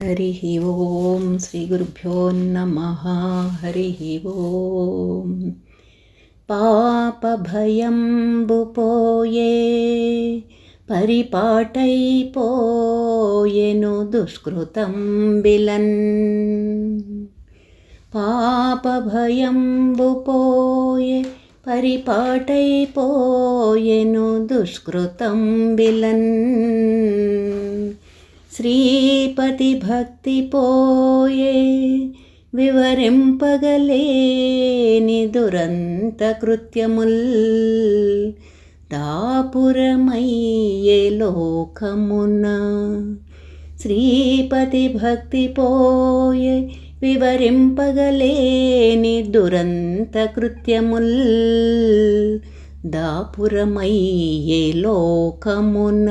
హరి ఓం శ్రీ గురుభ్యో నమ హరి ఓం పాపభయంబుపోయే పరిపాటైపోయెను దుష్కృతం బిలన్ పాపభయంబుపోయే పరిపాటైపోయెను దుష్కృతం బిలన్ శ్రీపతి భక్తి పోయే వివరింపగలేని దురంత కృత్యముల్ దాపురమయ్యే లోకమున శ్రీపతి భక్తి పోయే వివరింపగలేని దురంత కృత్యముల్ దాపురమయ్యే లోకమున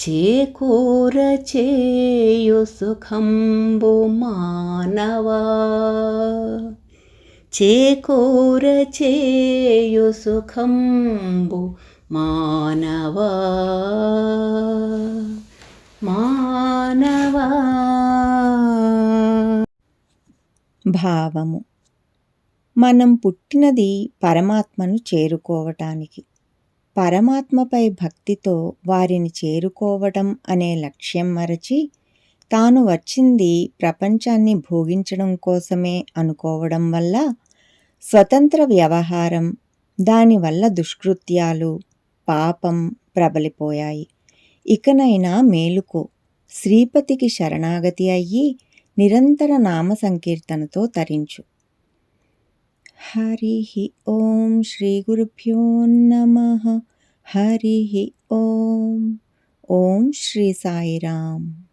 చేకూరచేయు సుఖంబు మానవా. చేకూరచేయు సుఖంబు మానవా. మానవా. భావము. మనం పుట్టినది పరమాత్మను చేరుకోవటానికి. పరమాత్మపై భక్తితో వారిని చేరుకోవటం అనే లక్ష్యం మరచి తాను వచ్చింది ప్రపంచాన్ని భోగించడం కోసమే అనుకోవడం వల్ల స్వతంత్ర వ్యవహారం దానివల్ల దుష్కృత్యాలు పాపం ప్రబలిపోయాయి. ఇకనైనా మేలుకో. శ్రీపతికి శరణాగతి అయ్యి నిరంతర నామ సంకీర్తనతో తరించు. హరి ఓం శ్రీ గురుభ్యో నమ. హరి ఓం. ఓం శ్రీ సాయిరామ్.